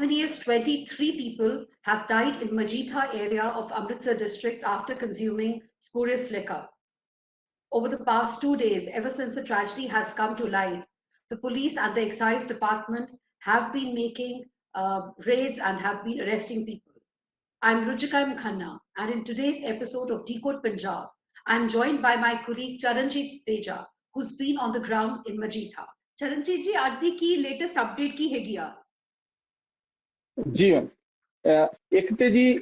many as 23 people have died in Majita area of Amritsar district after consuming spurious liquor. Over the past two days, ever since the tragedy has come to light, the police and the excise department have been making uh, raids and have been arresting people. I'm Ruchika M. Khanna, and in today's episode of Decode Punjab, I'm joined by my colleague Charanjit Teja, who's been on the ground in Majita. Charanjit ji, ਅੱਜ ਦੀ ਕੀ latest update ਕੀ ਹੈਗੀ ਆ? ਜੀ ma'am ਇੱਕ ਤੇ ਜੀ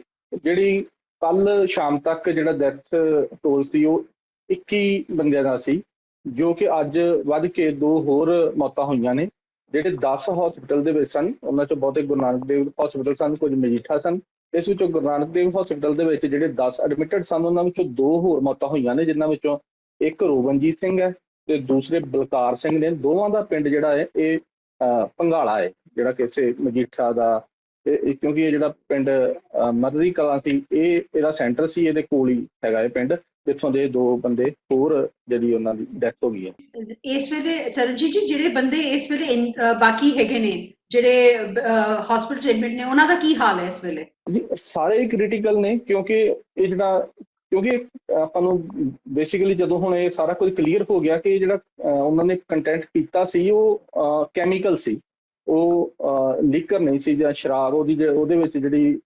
ਜਿਹੜੀ ਕੱਲ ਸ਼ਾਮ ਤੱਕ ਜਿਹੜਾ ਡੈਥ ਟੋਲ ਸੀ ਉਹ 21 ਬੰਦਿਆਂ ਦਾ ਸੀ ਜੋ ਕਿ ਅੱਜ ਵੱਧ ਕੇ ਦੋ ਹੋਰ ਮੌਤਾਂ ਹੋਈਆਂ ਨੇ ਜਿਹੜੇ 10 ਹਸਪੀਟਲ ਦੇ ਵਿੱਚ ਸਨ ਉਹਨਾਂ ਚੋਂ ਬਹੁਤੇ ਗੁਰੂ ਨਾਨਕ ਦੇਵ ਹਸਪੀਟਲ ਸਨ ਕੁਝ ਮਜੀਠਾ ਸਨ ਇਸ ਵਿੱਚੋਂ ਗੁਰੂ ਨਾਨਕ ਦੇਵ ਹਸਪੀਟਲ ਦੇ ਵਿੱਚ ਜਿਹੜੇ 10 ਐਡਮਿਟਡ ਸਨ ਉਹਨਾਂ ਵਿੱਚੋਂ ਦੋ ਹੋਰ ਮੌਤਾਂ ਹੋਈਆਂ ਨੇ ਜਿਨ੍ਹਾਂ ਵਿੱਚੋਂ ਇੱਕ ਰੋਵਨਜੀਤ ਸਿੰਘ ਹੈ ਤੇ ਦੂਸਰੇ ਬਲਕਾਰ ਸਿੰਘ ਨੇ। ਦੋਵਾਂ ਦਾ ਪਿੰਡ ਜਿਹੜਾ ਹੈ ਇਹ ਅਹ, ਭੰਗਾਲਾ ਹੈ ਜਿਹੜਾ ਕਿਸੇ ਮਜੀਠਾ ਦਾ ਤੇ ਕਿਉਂਕਿ ਇਹ ਜਿਹੜਾ ਪਿੰਡ ਮਰਰੀ ਕਲਾਂ ਸੀ ਇਹ ਇਹਦਾ ਸੈਂਟਰ ਸੀ ਇਹਦੇ ਕੋਲ ਹੀ ਹੈਗਾ ਇਹ ਪਿੰਡ ਜਿੱਥੋਂ ਦੇ ਦੋ ਬੰਦੇ ਹੋਰ ਜਿਹੜੀ ਉਹਨਾਂ ਦੀ ਡੈਥ ਹੋ ਗਈ ਹੈ। ਇਸ ਵੇਲੇ ਚਰਨਜੀਤ ਜੀ ਜਿਹੜੇ ਬੰਦੇ ਇਸ ਵੇਲੇ ਬਾਕੀ ਹੈਗੇ ਨੇ ਜਿਹੜੇ ਹਸਪੀਟਲ ਐਡਮਿਟ ਨੇ ਉਹਨਾਂ ਦਾ ਕੀ ਹਾਲ ਹੈ ਇਸ ਵੇਲੇ? ਜੀ ਸਾਰੇ ਕ੍ਰਿਟੀਕਲ ਨੇ ਕਿਉਂਕਿ ਇਹ ਜਿਹੜਾ ਕਿਉਂਕਿ ਆਪਾਂ ਨੂੰ ਬੇਸਿਕਲੀ ਜਦੋਂ ਹੁਣ ਇਹ ਸਾਰਾ ਕੁਝ ਕਲੀਅਰ ਹੋ ਗਿਆ ਕਿ ਜਿਹੜਾ ਉਹਨਾਂ ਨੇ ਕੰਟੈਂਟ ਪੀਤਾ ਸੀ ਉਹ ਕੈਮੀਕਲ ਸੀ। ਉਹ ਲੀਕਰ ਨਹੀਂ ਸੀ ਜਾਂ ਸ਼ਰਾਬ, ਉਹਦੀ ਜੇ- ਉਹਦੇ ਵਿੱਚ ਜਿਹੜੀ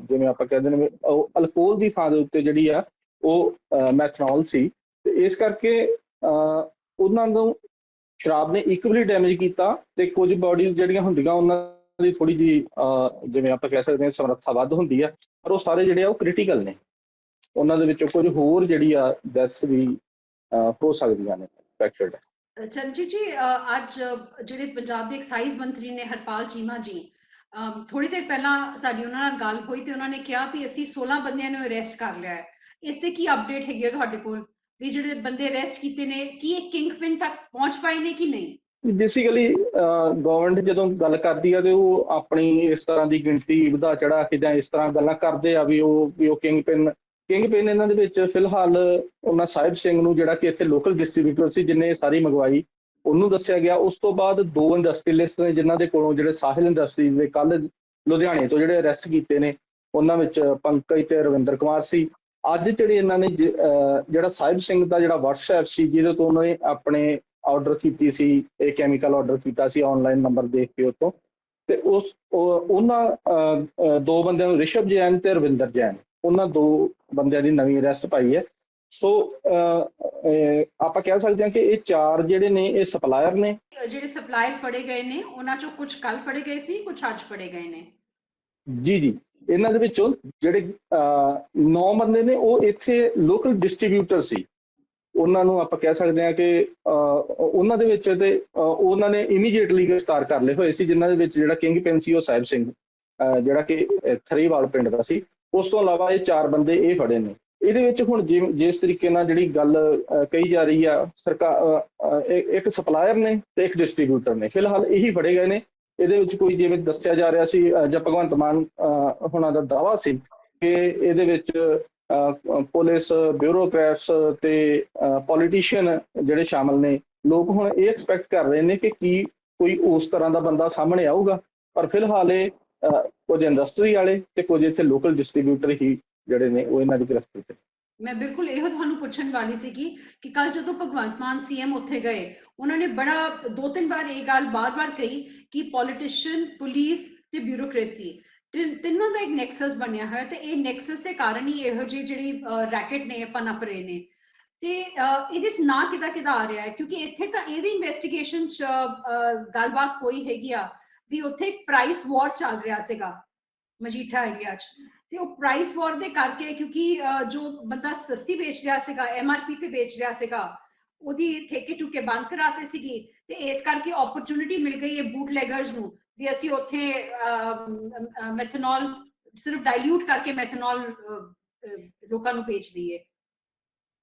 ਜਿਵੇਂ ਆਪਾਂ ਕਹਿੰਦੇ ਨੇ, ਉਹ ਅਲਕੋਹਲ ਦੀ ਥਾਂ ਦੇ ਉੱਤੇ ਜਿਹੜੀ ਆ, ਉਹ ਮੈਥਨੋਲ ਸੀ। ਤੇ ਇਸ ਕਰਕੇ ਉਹਨਾਂ ਨੂੰ ਸ਼ਰਾਬ ਨੇ ਇਕਵਲੀ ਡੈਮੇਜ ਕੀਤਾ ਤੇ ਕੁਝ ਬਾਡੀਜ਼ ਜਿਹੜੀਆਂ ਹੁੰਦੀਆਂ, ਉਹਨਾਂ ਦੀ ਥੋੜੀ ਜੀ ਜਿਵੇਂ ਆਪਾਂ ਕਹਿ ਸਕਦੇ ਹਾਂ, ਸਮਰੱਥਾ ਵੱਧ ਹੁੰਦੀ ਆ, ਪਰ ਉਹ ਸਾਰੇ ਜਿਹੜੇ ਆ, ਉਹ ਕ੍ਰਿਟੀਕਲ ਨੇ। ਉਹਨਾਂ ਦੇ ਵਿੱਚੋਂ ਕੁਝ ਹੋਰ ਜਿਹੜੀ ਆ ਡੈਥ ਵੀ ਹੋ ਸਕਦੀਆਂ ਨੇ ਐਕਸਪੈਕਟਡ ਚਰਨਜੀਤ ਜੀ ਅੱਜ ਜਿਹੜੇ ਪੰਜਾਬ ਦੇ ਐਕਸਾਈਜ਼ ਮੰਤਰੀ ਨੇ ਹਰਪਾਲ ਚੀਮਾ ਜੀ ਥੋੜੀ ਦੇਰ ਪਹਿਲਾਂ ਸਾਡੀ ਉਹਨਾਂ ਨਾਲ ਗੱਲ ਹੋਈ ਤੇ ਉਹਨਾਂ ਨੇ ਕਿਹਾ ਵੀ ਅਸੀਂ 16 ਬੰਦਿਆਂ ਨੂੰ ਅਰੈਸਟ ਕਰ ਲਿਆ ਹੈ। ਇਸ ਤੇ ਕੀ ਅਪਡੇਟ ਹੈਗੀ ਹੈ ਤੁਹਾਡੇ ਕੋਲ? ਵੀ ਜਿਹੜੇ ਬੰਦੇ ਅਰੈਸਟ ਕੀਤੇ ਨੇ, ਕੀ ਇਹ ਕਿੰਗ ਪਿਨ ਤੱਕ ਪਹੁੰਚ ਪਾਏ ਨੇ ਕਿ ਨਹੀਂ? ਬੇਸਿਕਲੀ ਗਵਰਨਮੈਂਟ ਜਦੋਂ ਗੱਲ ਕਰਦੀ ਆ ਤੇ ਉਹ ਆਪਣੀ ਇਸ ਤਰ੍ਹਾਂ ਦੀ ਗਿਣਤੀ ਵਧਾ ਚੜਾ ਕੇ ਜਾਂ ਇਸ ਤਰ੍ਹਾਂ ਗੱਲਾਂ ਕਰਦੇ ਆ ਵੀ ਉਹ ਵੀ ਉਹ ਕਿੰਗ ਪਿਨ ਕਿੰਗ ਪਿਨ ਇਹਨਾਂ ਦੇ ਵਿੱਚ ਫਿਲਹਾਲ ਉਹਨਾਂ ਸਾਹਿਬ ਸਿੰਘ ਨੂੰ ਜਿਹੜਾ ਕਿ ਇੱਥੇ ਲੋਕਲ ਡਿਸਟ੍ਰੀਬਿਊਟਰ ਸੀ ਜਿਨੇ ਸਾਰੀ ਮੰਗਵਾਈ, ਉਹਨੂੰ ਦੱਸਿਆ ਗਿਆ। ਉਸ ਤੋਂ ਬਾਅਦ ਦੋ ਇੰਡਸਟਰੀਲਿਸਟ ਨੇ ਜਿਨ੍ਹਾਂ ਦੇ ਕੋਲੋਂ ਜਿਹੜੇ ਸਾਹਿਲ ਇੰਡਸਟਰੀ ਦੇ ਕੱਲ ਲੁਧਿਆਣੇ ਤੋਂ ਜਿਹੜੇ ਅਰੈਸਟ ਕੀਤੇ ਨੇ, ਉਹਨਾਂ ਵਿੱਚ ਪੰਕਜ ਤੇ ਰਵਿੰਦਰ ਕੁਮਾਰ ਸੀ। ਅੱਜ ਜਿਹੜੇ ਇਹਨਾਂ ਨੇ ਜਿਹੜਾ ਸਾਹਿਬ ਸਿੰਘ ਦਾ ਜਿਹੜਾ WhatsApp ਸੀ, ਜਿਹਦੇ ਤੋਂ ਉਹਨਾਂ ਨੇ ਆਪਣੇ ਆਰਡਰ ਕੀਤੀ ਸੀ, ਇਹ ਕੈਮੀਕਲ ਆਰਡਰ ਕੀਤਾ ਸੀ ਆਨਲਾਈਨ ਨੰਬਰ ਦੇਖ ਕੇ ਉਤੋਂ ਤੇ ਉਸ ਉਹਨਾਂ ਦੋ ਬੰਦਿਆਂ ਨੂੰ ਰਿਸ਼ਭ ਜੈਨ ਤੇ ਰਵਿੰਦਰ ਜੈਨ। ਉਹਨਾਂ ਦੋ ਬੰਦਿਆਂ ਦੀ ਨਵੀਂ ਅਰੈਸਟ ਪਾਈ ਹੈ। ਸੋ ਆਪਾਂ ਕਹਿ ਸਕਦੇ ਹਾਂ ਕਿ ਇਹ ਚਾਰ ਜਿਹੜੇ ਨੇ ਇਹ ਸਪਲਾਇਰ ਨੇ। ਜਿਹੜੇ ਸਪਲਾਇਰ ਫੜੇ ਗਏ ਨੇ ਉਹਨਾਂ ਚੋਂ ਕੁਝ ਕੱਲ ਫੜੇ ਗਏ ਸੀ ਕੁਝ ਅੱਜ ਫੜੇ ਗਏ ਨੇ? ਜੀ ਜੀ। ਇਹਨਾਂ ਦੇ ਵਿੱਚੋਂ ਜਿਹੜੇ 9 ਬੰਦੇ ਨੇ ਉਹ ਇੱਥੇ ਲੋਕਲ ਡਿਸਟ੍ਰੀਬਿਊਟਰ ਸੀ। ਉਹਨਾਂ ਨੂੰ ਆਪਾਂ ਕਹਿ ਸਕਦੇ ਹਾਂ ਕਿ ਉਹਨਾਂ ਦੇ ਵਿੱਚ ਤੇ ਉਹਨਾਂ ਨੇ ਇਮੀਡੀਏਟਲੀ ਗ੍ਰਿਫਤਾਰ ਕਰ ਲਏ ਹੋਏ ਸੀ ਜਿਨ੍ਹਾਂ ਦੇ ਵਿੱਚ ਜਿਹੜਾ ਕਿੰਗ ਪਿੰਨ ਸੀ ਉਹ ਸਾਹਿਬ ਸਿੰਘ ਜਿਹੜਾ ਕਿ ਥਰੀਵਾਲ ਪਿੰਡ ਦਾ ਸੀ। ਉਸ ਤੋਂ ਇਲਾਵਾ ਇਹ ਚਾਰ ਬੰਦੇ ਇਹ ਫੜੇ ਨੇ। ਇਹਦੇ ਵਿੱਚ ਹੁਣ ਜਿਵੇਂ- ਜਿਸ ਤਰੀਕੇ ਨਾਲ ਜਿਹੜੀ ਗੱਲ ਕਹੀ ਜਾ ਰਹੀ ਆ ਸਰਕਾਰ ਇੱਕ ਸਪਲਾਇਰ ਨੇ ਤੇ ਇੱਕ ਡਿਸਟ੍ਰੀਬਿਊਟਰ ਨੇ। ਫਿਲਹਾਲ ਇਹੀ ਫੜੇ ਗਏ ਨੇ। ਇਹਦੇ ਵਿੱਚ ਕੋਈ ਜਿਵੇਂ ਦੱਸਿਆ ਜਾ ਰਿਹਾ ਸੀ ਜਾਂ ਭਗਵੰਤ ਮਾਨ ਹੁਣਾਂ ਦਾ ਦਾਵਾ ਸੀ ਕਿ ਇਹਦੇ ਵਿੱਚ ਪੁਲਿਸ ਬਿਊਰੋਕ੍ਰੈਟਸ ਤੇ ਪੋਲੀਟੀਸ਼ੀਅਨ ਜਿਹੜੇ ਸ਼ਾਮਲ ਨੇ, ਲੋਕ ਹੁਣ ਇਹ ਐਕਸਪੈਕਟ ਕਰ ਰਹੇ ਨੇ ਕਿ ਕੀ ਕੋਈ ਉਸ ਤਰ੍ਹਾਂ ਦਾ ਬੰਦਾ ਸਾਹਮਣੇ ਆਊਗਾ। ਪਰ ਫਿਲਹਾਲ ਇਹ ਕੁਝ ਇੰਡਸਟਰੀ ਵਾਲੇ ਤੇ ਕੁਝ ਇੱਥੇ ਲੋਕਲ ਡਿਸਟ੍ਰੀਬਿਊਟਰ ਹੀ ਜਿਹੜੇ ਨੇ, ਉਹ ਇਹਨਾਂ ਦੀ ਗ੍ਰਿਫਤ ਤੇ ਮੈਂ ਬਿਲਕੁਲ ਇਹੋ ਤੁਹਾਨੂੰ ਪੁੱਛਣ ਵਾਲੀ ਸੀਗੀ ਕਿ ਕੱਲ ਜਦੋਂ ਭਗਵੰਤ ਮਾਨ ਸੀਐਮ ਉੱਥੇ ਗਏ, ਉਹਨਾਂ ਨੇ ਬੜਾ, ਦੋ ਤਿੰਨ ਵਾਰ ਇਹ ਗੱਲ ਬਾਰ-ਬਾਰ ਕਹੀ ਕਿ ਪੋਲੀਟੀਸ਼ੀਅਨ ਪੁਲਿਸ ਤੇ ਬਿਊਰੋਕ੍ਰੇਸੀ ਤਿੰਨੋਂ ਦਾ ਇੱਕ ਨੈਕਸਸ ਬਣਿਆ ਹੋਇਆ ਤੇ ਇਹ ਨੈਕਸਸ ਦੇ ਕਾਰਨ ਹੀ ਇਹੋ ਜਿਹੀ ਜਿਹੜੀ ਰੈਕਟ ਨੇ ਪਨਪ ਰਹੇ ਨੇ। ਤੇ ਇਹਦੇ ਚ ਨਾ ਕਿਦਾ ਕਿਦਾ ਆ ਰਿਹਾ ਹੈ? ਕਿਉਂਕਿ ਇੱਥੇ ਤਾਂ ਇਹ ਵੀ ਇਨਵੈਸਟੀਗੇਸ਼ਨ ਚ ਗੱਲਬਾਤ ਹੋਈ ਹੈਗੀ ਆ। ਵੀ ਉੱਥੇ ਇੱਕ ਪ੍ਰਾਈਸ ਵਾਰ ਚੱਲ ਰਿਹਾ ਸੀਗਾ ਮਜੀਠਾ ਏਰੀਆ 'ਚ। ਤੇ ਉਹ ਪ੍ਰਾਈਸ ਵਾਰ ਦੇ ਕਰਕੇ ਕਿਉਂਕਿ ਜੋ ਬੰਦਾ ਸਸਤੀ ਵੇਚ ਰਿਹਾ ਸੀਗਾ ਐਮਆਰਪੀ ਤੇ ਵੇਚ ਰਿਹਾ ਸੀਗਾ, ਉਹਦੀ ਠੇਕੇ ਟੁਕੇ ਬੰਦ ਕਰਾਤੇ ਸੀਗੀ। ਤੇ ਇਸ ਕਰਕੇ ਓਪਰਚ्युनिटी ਮਿਲ ਗਈ ਹੈ ਬੂਟਲੇਗਰਸ ਨੂੰ ਵੀ ਅਸੀਂ ਉੱਥੇ ਮੈਥਨੋਲ ਸਿਰਫ ਡਾਇਲੂਟ ਕਰਕੇ ਮੈਥਨੋਲ ਲੋਕਾਂ ਨੂੰ ਵੇਚ ਦਈਏ।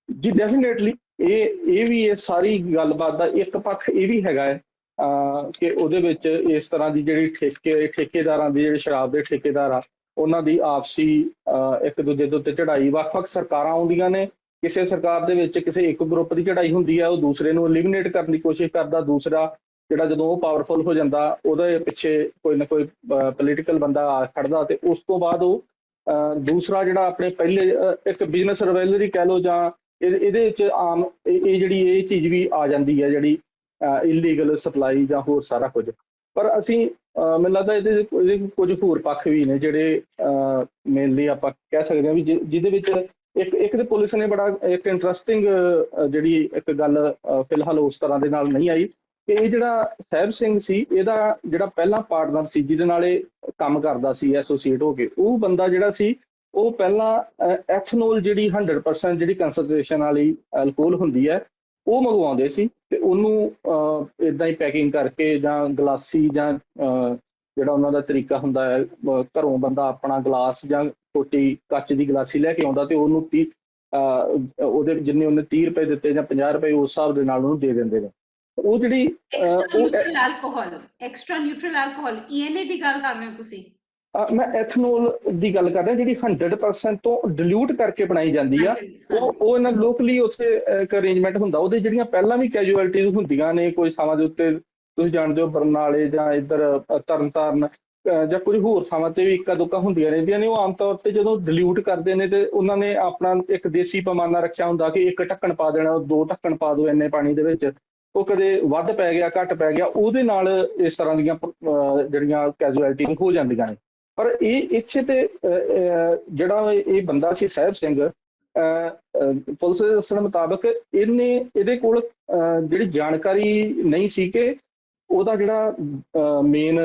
ਜੀ ਡੈਫੀਨਿਟਲੀ ਇਹ ਇਹ ਵੀ ਇਹ ਸਾਰੀ ਗੱਲਬਾਤ ਦਾ ਇੱਕ ਪੱਖ ਇਹ ਵੀ ਹੈਗਾ ਹੈ ਕਿ ਉਹਦੇ ਵਿੱਚ ਇਸ ਤਰ੍ਹਾਂ ਦੀ ਜਿਹੜੀ ਠੇਕੇ, ਠੇਕੇਦਾਰਾਂ ਦੀ ਜਿਹੜੇ ਸ਼ਰਾਬ ਦੇ ਠੇਕੇਦਾਰ ਆ, ਉਹਨਾਂ ਦੀ ਆਪਸੀ ਇੱਕ ਦੂਜੇ ਦੇ ਉੱਤੇ ਚੜ੍ਹਾਈ। ਵੱਖ-ਵੱਖ ਸਰਕਾਰਾਂ ਆਉਂਦੀਆਂ ਨੇ। ਕਿਸੇ ਸਰਕਾਰ ਦੇ ਵਿੱਚ ਕਿਸੇ ਇੱਕ ਗਰੁੱਪ ਦੀ ਚੜ੍ਹਾਈ ਹੁੰਦੀ ਹੈ ਉਹ ਦੂਸਰੇ ਨੂੰ ਐਲੀਮੀਨੇਟ ਕਰਨ ਦੀ ਕੋਸ਼ਿਸ਼ ਕਰਦਾ। ਦੂਸਰਾ ਜਿਹੜਾ ਜਦੋਂ ਉਹ ਪਾਵਰਫੁਲ ਹੋ ਜਾਂਦਾ, ਉਹਦੇ ਪਿੱਛੇ ਕੋਈ ਨਾ ਕੋਈ ਪੋਲੀਟੀਕਲ ਬੰਦਾ ਆ ਖੜਦਾ ਤੇ ਉਸ ਤੋਂ ਬਾਅਦ ਉਹ ਦੂਸਰਾ ਜਿਹੜਾ ਆਪਣੇ ਪਹਿਲੇ ਇੱਕ ਬਿਜ਼ਨਸ ਰਿਵੈਲਰੀ ਕਹਿ ਲਓ ਜਾਂ ਇਹਦੇ ਵਿੱਚ ਆਮ, ਇਹ ਜਿਹੜੀ ਇਹ ਚੀਜ਼ ਵੀ ਆ ਜਾਂਦੀ ਹੈ ਜਿਹੜੀ ਇਲੀਗਲ ਸਪਲਾਈ ਜਾਂ ਹੋਰ ਸਾਰਾ ਕੁਝ। ਪਰ ਅਸੀਂ ਮੈਨੂੰ ਲੱਗਦਾ ਇਹਦੇ ਇਹਦੇ ਕੁਝ ਹੋਰ ਪੱਖ ਵੀ ਨੇ ਜਿਹੜੇ ਮੇਨਲੀ ਆਪਾਂ ਕਹਿ ਸਕਦੇ ਹਾਂ ਵੀ ਜਿਹਦੇ ਵਿੱਚ ਇੱਕ ਇੱਕ ਤੇ ਪੁਲਿਸ ਨੇ ਬੜਾ ਇੱਕ ਇੰਟਰਸਟਿੰਗ ਜਿਹੜੀ ਇੱਕ ਗੱਲ ਫਿਲਹਾਲ ਉਸ ਤਰ੍ਹਾਂ ਦੇ ਨਾਲ ਨਹੀਂ ਆਈ। ਕਿ ਇਹ ਜਿਹੜਾ ਸਾਹਿਬ ਸਿੰਘ ਸੀ, ਇਹਦਾ ਜਿਹੜਾ ਪਹਿਲਾ ਪਾਰਟਨਰ ਸੀ, ਜਿਹਦੇ ਨਾਲ ਇਹ ਕੰਮ ਕਰਦਾ ਸੀ ਐਸੋਸੀਏਟ ਹੋ ਕੇ, ਉਹ ਬੰਦਾ ਜਿਹੜਾ ਸੀ, ਉਹ ਪਹਿਲਾਂ ਐਥਨੋਲ ਜਿਹੜੀ 100% ਜਿਹੜੀ ਕਨਸੈਂਟ੍ਰੇਸ਼ਨ ਵਾਲੀ ਅਲਕੋਹਲ ਹੁੰਦੀ ਹੈ ਉਹ ਮੰਗਵਾਉਂਦੇ ਸੀ ਤੇ ਉਹਨੂੰ ਇਦਾਂ ਹੀ ਪੈਕਿੰਗ ਕਰਕੇ ਜਾਂ ਗਲਾਸੀ ਜਾਂ ਜਿਹੜਾ ਉਹਨਾਂ ਦਾ ਤਰੀਕਾ ਹੁੰਦਾ ਹੈ ਘਰੋਂ ਬੰਦਾ ਆਪਣਾ ਗਲਾਸ ਜਾਂ ਛੋਟੀ ਕੱਚ ਦੀ ਗਲਾਸੀ ਲੈ ਕੇ ਆਉਂਦਾ ਤੇ ਉਹਨੂੰ 30 ਅਹ, ਉਹਦੇ ਜਿੰਨੇ ਉਹਨੇ 30 ਰੁਪਏ ਦਿੱਤੇ ਜਾਂ 50 ਰੁਪਏ ਉਸ ਹਿਸਾਬ ਦੇ ਨਾਲ ਉਹਨੂੰ ਦੇ ਦਿੰਦੇ ਨੇ। ਉਹ ਜਿਹੜੀ extra neutral alcohol extra neutral alcohol ENA ਦੀ ਗੱਲ ਕਰ ਰਹੇ ਹੋ ਤੁਸੀਂ? ਮੈਂ ਐਥਨੋਲ ਦੀ ਗੱਲ ਕਰ ਰਿਹਾ ਜਿਹੜੀ 100% ਤੋਂ ਡਿਲੂਟ ਕਰਕੇ ਬਣਾਈ ਜਾਂਦੀ ਆ ਉਹ ਉਹ ਇਹਨਾਂ ਲੋਕਲੀ ਉੱਥੇ ਇੱਕ ਅਰੇਂਜਮੈਂਟ ਹੁੰਦਾ ਉਹਦੇ ਜਿਹੜੀਆਂ ਪਹਿਲਾਂ ਵੀ ਕੈਜੂਅਲਟੀਜ਼ ਹੁੰਦੀਆਂ ਨੇ ਕੋਈ ਥਾਵਾਂ ਦੇ ਉੱਤੇ ਤੁਸੀਂ ਜਾਣਦੇ ਹੋ ਬਰਨਾਲੇ ਜਾਂ ਇੱਧਰ ਤਰਨਤਾਰਨ ਜਾਂ ਕੁਝ ਹੋਰ ਥਾਵਾਂ ਤੇ ਵੀ ਇੱਕਾ ਦੁੱਕਾ ਹੁੰਦੀਆਂ ਰਹਿੰਦੀਆਂ ਨੇ ਉਹ ਆਮ ਤੌਰ ਤੇ ਜਦੋਂ ਡਿਲੂਟ ਕਰਦੇ ਨੇ ਤੇ ਉਹਨਾਂ ਨੇ ਆਪਣਾ ਇੱਕ ਦੇਸੀ ਪੈਮਾਨਾ ਰੱਖਿਆ ਹੁੰਦਾ ਕਿ ਇੱਕ ਢੱਕਣ ਪਾ ਦੇਣਾ ਦੋ ਢੱਕਣ ਪਾ ਦਿਓ ਇੰਨੇ ਪਾਣੀ ਦੇ ਵਿੱਚ ਉਹ ਕਦੇ ਵੱਧ ਪੈ ਗਿਆ ਘੱਟ ਪੈ ਗਿਆ ਉਹਦੇ ਨਾਲ ਇਸ ਤਰ੍ਹਾਂ ਦੀਆਂ ਜਿਹੜੀਆਂ ਕੈਜੂਅਲਟੀ ਹੋ ਜਾਂਦੀਆਂ ਨੇ। ਪਰ ਇਹ ਇੱਥੇ ਤੇ ਜਿਹੜਾ ਇਹ ਬੰਦਾ ਸੀ ਸਾਹਿਬ ਸਿੰਘ ਪੁਲਿਸ ਦੇ ਦੱਸਣ ਮੁਤਾਬਕ ਇਹਨੇ, ਇਹਦੇ ਕੋਲ ਜਿਹੜੀ ਜਾਣਕਾਰੀ ਨਹੀਂ ਸੀ ਕਿ ਉਹਦਾ ਜਿਹੜਾ ਮੇਨ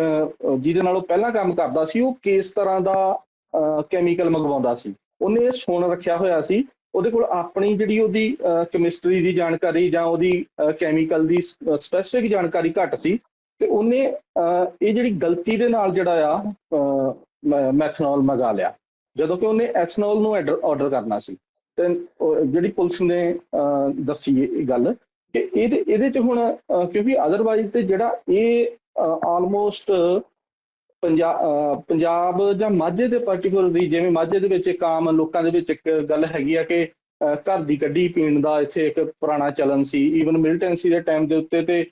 ਜਿਹਦੇ ਨਾਲ ਉਹ ਪਹਿਲਾਂ ਕੰਮ ਕਰਦਾ ਸੀ, ਉਹ ਕਿਸ ਤਰ੍ਹਾਂ ਦਾ ਕੈਮੀਕਲ ਮੰਗਵਾਉਂਦਾ ਸੀ। ਉਹਨੇ ਇਹ ਸੁਣ ਰੱਖਿਆ ਹੋਇਆ ਸੀ, ਉਹਦੇ ਕੋਲ ਆਪਣੀ ਜਿਹੜੀ ਉਹਦੀ ਕੈਮਿਸਟਰੀ ਦੀ ਜਾਣਕਾਰੀ ਜਾਂ ਉਹਦੀ ਕੈਮੀਕਲ ਦੀ ਸਪੈਸੀਫਿਕ ਜਾਣਕਾਰੀ ਘੱਟ ਸੀ ਤੇ ਉਹਨੇ ਇਹ ਜਿਹੜੀ ਗਲਤੀ ਦੇ ਨਾਲ ਜਿਹੜਾ ਆ ਮੈਥਨੋਲ ਮੰਗਾ ਲਿਆ। ਜਦੋਂ ਕਿ ਉਹਨੇ ਐਥਨੋਲ ਨੂੰ ਆਰਡਰ ਕਰਨਾ ਸੀ। ਤੇ ਜਿਹੜੀ ਪੁਲਿਸ ਨੇ ਦੱਸੀ ਇਹ ਗੱਲ ਕਿ ਇਹਦੇ ਇਹਦੇ ਚ ਹੁਣ ਕਿਉਂਕਿ ਅਦਰਵਾਈਜ਼ ਤੇ ਜਿਹੜਾ ਇਹ ਆਲਮੋਸਟ ਪੰਜਾਬ ਪੰਜਾਬ ਜਾਂ ਮਾਝੇ ਦੇ ਪਾਰਟਿਕੂਲਰਲੀ ਜਿਵੇਂ ਮਾਝੇ ਦੇ ਵਿੱਚ ਇੱਕ ਆਮ ਲੋਕਾਂ ਦੇ ਵਿੱਚ ਇੱਕ ਗੱਲ ਹੈਗੀ ਆ ਕਿ ਘਰ ਦੀ ਕੱਢੀ ਪੀਣ ਦਾ ਇੱਥੇ ਇੱਕ ਪੁਰਾਣਾ ਚਲਨ ਸੀ। ਈਵਨ ਮਿਲਟੈਂਸੀ ਦੇ ਟਾਈਮ ਦੇ ਉੱਤੇ ਤੇ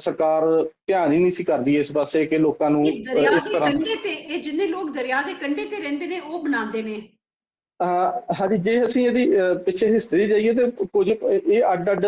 ਸਰਕਾਰ ਧਿਆਨ ਹੀ ਨਹੀਂ ਸੀ ਕਰਦੀ ਇਸ ਪਾਸੇ ਕਿ ਲੋਕਾਂ ਨੂੰ ਇਸ ਦੇ ਤਰ੍ਹਾਂ ਕੰਢੇ ਤੇ ਇਹ ਜਿੰਨੇ ਲੋਕ ਦਰਿਆ ਦੇ ਕੰਢੇ ਤੇ ਰਹਿੰਦੇ ਨੇ ਉਹ ਬਣਾਉਂਦੇ ਨੇ। ਹਾਂਜੀ ਜੇ ਅਸੀਂ ਇਹਦੀ ਪਿੱਛੇ ਹਿਸਟਰੀ ਜਾਈਏ ਤੇ ਕੁਝ ਇਹ ਅੱਡ ਅੱਡ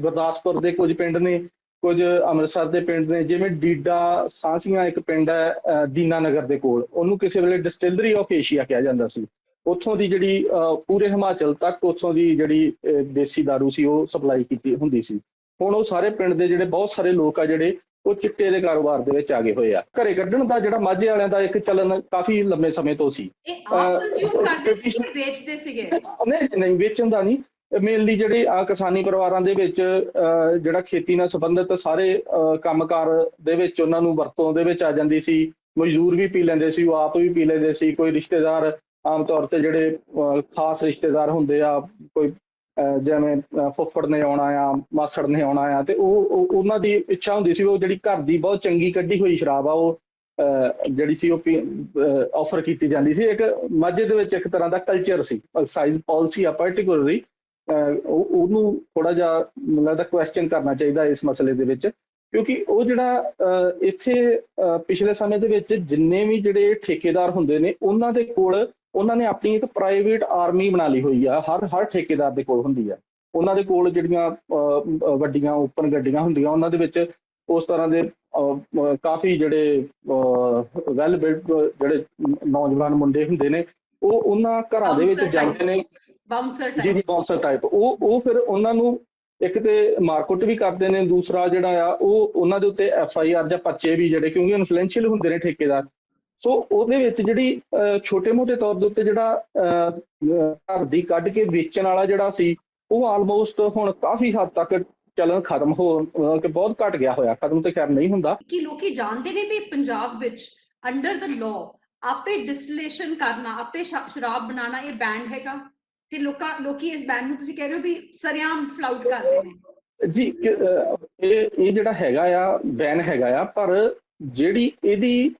ਗੁਰਦਾਸਪੁਰ ਦੇ ਕੁਝ ਪਿੰਡ ਨੇ ਕੁਝ ਅੰਮ੍ਰਿਤਸਰ ਦੇ ਪਿੰਡ ਨੇ ਜਿਵੇਂ ਡੀਡਾ ਸਾਂਸੀਆਂ ਇੱਕ ਪਿੰਡ ਹੈ ਅਹ, ਦੀਨਾਨਗਰ ਦੇ ਕੋਲ। ਉਹਨੂੰ ਕਿਸੇ ਵੇਲੇ ਡਿਸਟਿਲਰੀ ਆਫ ਏਸ਼ੀਆ ਕਿਹਾ ਜਾਂਦਾ ਸੀ। ਉੱਥੋਂ ਦੀ ਜਿਹੜੀ ਪੂਰੇ ਹਿਮਾਚਲ ਤੱਕ ਉੱਥੋਂ ਦੀ ਜਿਹੜੀ ਦੇਸੀ ਦਾਰੂ ਸੀ ਉਹ ਸਪਲਾਈ ਕੀਤੀ ਹੁੰਦੀ ਸੀ। ਹੁਣ ਉਹ ਸਾਰੇ ਪਿੰਡ ਦੇ ਜਿਹੜੇ ਬਹੁਤ ਸਾਰੇ ਲੋਕ ਆ ਜਿਹੜੇ ਉਹ ਚਿੱਟੇ ਦੇ ਕਾਰੋਬਾਰ ਦੇ ਵਿੱਚ ਆ ਗਏ ਹੋਏ ਆ। ਘਰੇ ਕੱਢਣ ਦਾ ਜਿਹੜਾ ਮਾਝੇ ਵਾਲਿਆਂ ਦਾ ਇੱਕ ਚਲਨ ਕਾਫੀ ਲੰਮੇ ਸਮੇਂ ਤੋਂ ਸੀ। ਇਹ ਆਪ ਅਹ, ਕੰਜ਼ਿਊਮ ਕਰਦੇ ਸੀ ਕਿਉਂਕਿ- ਕਿ ਵੇਚਦੇ ਸੀਗੇ? ਨਹੀਂ ਨਹੀਂ ਵੇਚਣ ਦਾ ਨਹੀਂ। ਮੇਨਲੀ ਜਿਹੜੇ ਆ ਕਿਸਾਨੀ ਪਰਿਵਾਰਾਂ ਦੇ ਵਿੱਚ ਜਿਹੜਾ ਖੇਤੀ ਨਾਲ ਸੰਬੰਧਿਤ ਸਾਰੇ ਕੰਮਕਾਰ ਦੇ ਵਿੱਚ ਉਹਨਾਂ ਨੂੰ ਵਰਤੋਂ ਦੇ ਵਿੱਚ ਆ ਜਾਂਦੀ ਸੀ। ਮਜ਼ਦੂਰ ਵੀ ਪੀ ਲੈਂਦੇ ਸੀ ਉਹ ਆਪ ਵੀ ਪੀ ਲੈਂਦੇ ਸੀ। ਕੋਈ ਰਿਸ਼ਤੇਦਾਰ ਆਮ ਤੌਰ ਤੇ ਜਿਹੜੇ ਖਾਸ ਰਿਸ਼ਤੇਦਾਰ ਹੁੰਦੇ ਆ ਕੋਈ ਜਿਵੇਂ ਫੁੱਫੜ ਨੇ ਆਉਣਾ ਆ, ਮਾਸੜ ਨੇ ਆਉਣਾ ਆ, ਤੇ ਉਹ ਉਹਨਾਂ ਦੀ ਇੱਛਾ ਹੁੰਦੀ ਸੀ ਉਹ ਜਿਹੜੀ ਘਰ ਦੀ ਬਹੁਤ ਚੰਗੀ ਕੱਢੀ ਹੋਈ ਸ਼ਰਾਬ ਆ, ਉਹ ਜਿਹੜੀ ਸੀ ਉਹ ਆਫਰ ਕੀਤੀ ਜਾਂਦੀ ਸੀ। ਇੱਕ ਮਾਝੇ ਦੇ ਵਿੱਚ ਇੱਕ ਤਰ੍ਹਾਂ ਦਾ ਕਲਚਰ ਸੀ ਸਾਈਜ਼ ਪਾਲਿਸੀ ਆ ਪਾਰਟਿਕੂਲਰਲੀ ਉਹਨੂੰ ਥੋੜਾ ਜਿਹਾ ਮੈਨੂੰ ਲੱਗਦਾ ਕੁਐਸਚਨ ਕਰਨਾ ਚਾਹੀਦਾ ਇਸ ਮਸਲੇ ਦੇ ਵਿੱਚ। ਕਿਉਂਕਿ ਉਹ ਜਿਹੜਾ ਇੱਥੇ ਪਿਛਲੇ ਸਮੇਂ ਦੇ ਵਿੱਚ ਜਿੰਨੇ ਵੀ ਜਿਹੜੇ ਠੇਕੇਦਾਰ ਹੁੰਦੇ ਨੇ, ਉਹਨਾਂ ਦੇ ਕੋਲ ਉਹਨਾਂ ਨੇ ਆਪਣੀ ਇੱਕ ਪ੍ਰਾਈਵੇਟ ਆਰਮੀ ਬਣਾ ਲਈ ਹੋਈ ਆ ਹਰ ਹਰ ਠੇਕੇਦਾਰ ਦੇ ਕੋਲ ਹੁੰਦੀ ਆ। ਉਹਨਾਂ ਦੇ ਕੋਲ ਜਿਹੜੀਆਂ ਵੱਡੀਆਂ ਓਪਨ ਗੱਡੀਆਂ ਹੁੰਦੀਆਂ ਉਹਨਾਂ ਦੇ ਵਿੱਚ ਉਸ ਤਰ੍ਹਾਂ ਦੇ ਕਾਫੀ ਜਿਹੜੇ ਵੈਲ ਬਿਲਡ ਜਿਹੜੇ ਨੌਜਵਾਨ ਮੁੰਡੇ ਹੁੰਦੇ ਨੇ ਉਹ ਉਹਨਾਂ ਘਰਾਂ ਦੇ ਵਿੱਚ ਜਾਂਦੇ ਨੇ। ਬਾਉਂਸਰ ਜੀ ਜੀ ਬਾਉਂਸਰ ਟਾਈਪ ਉਹ ਉਹ ਫਿਰ ਉਹਨਾਂ ਨੂੰ ਇੱਕ ਤੇ ਮਾਰਕੁੱਟ ਵੀ ਕਰਦੇ ਨੇ ਦੂਸਰਾ ਜਿਹੜਾ ਆ ਉਹ ਉਹਨਾਂ ਦੇ ਉੱਤੇ ਐਫ ਆਈ ਆਰ ਜਾਂ ਪਰਚੇ ਵੀ ਜਿਹੜੇ ਕਿਉਂਕਿ ਇਨਫਲੂਐਂਸ਼ੀਅਲ ਹੁੰਦੇ ਨੇ ਠੇਕੇਦਾਰ। ਸੋ ਉਹਦੇ ਵਿੱਚ ਜਿਹੜੀ ਛੋਟੇ-ਮੋਟੇ ਤੌਰ ਦੇ ਉੱਤੇ ਜਿਹੜਾ ਘਰ ਦੀ ਕੱਢ ਕੇ ਵੇਚਣ ਵਾਲਾ ਜਿਹੜਾ ਸੀ ਉਹ ਆਲਮੋਸਟ ਹੁਣ ਕਾਫੀ ਹੱਦ ਤੱਕ ਚੱਲਣ ਖਤਮ ਹੋ ਕਿ ਬਹੁਤ ਘਟ ਗਿਆ ਹੋਇਆ। ਖਤਮ ਤੇ ਖੈਰ ਨਹੀਂ ਹੁੰਦਾ। ਕਿ ਲੋਕੀ ਜਾਣਦੇ ਨੇ ਵੀ ਪੰਜਾਬ ਵਿੱਚ ਅੰਡਰ ਦ ਲਾਅ ਆਪੇ ਡਿਸਟਿਲੇਸ਼ਨ ਕਰਨਾ ਆਪੇ ਸ਼ਰਾਬ ਬਣਾਉਣਾ ਇਹ ਬੈਂਡ ਹੈਗਾ ਤੇ ਲੋਕਾਂ ਲੋਕੀ ਇਸ ਬੈਂਡ ਨੂੰ ਤੁਸੀਂ ਕਹਿ ਰਹੇ ਹੋ ਵੀ ਸਰਿਆਮ ਫਲਾਊਟ ਕਰਦੇ ਨੇ। ਜੀ ਇਹ ਜਿਹੜਾ ਹੈਗਾ ਆ ਬੈਨ ਹੈਗਾ ਆ ਪਰ ਜਿਹੜੀ ਇਹਦੀ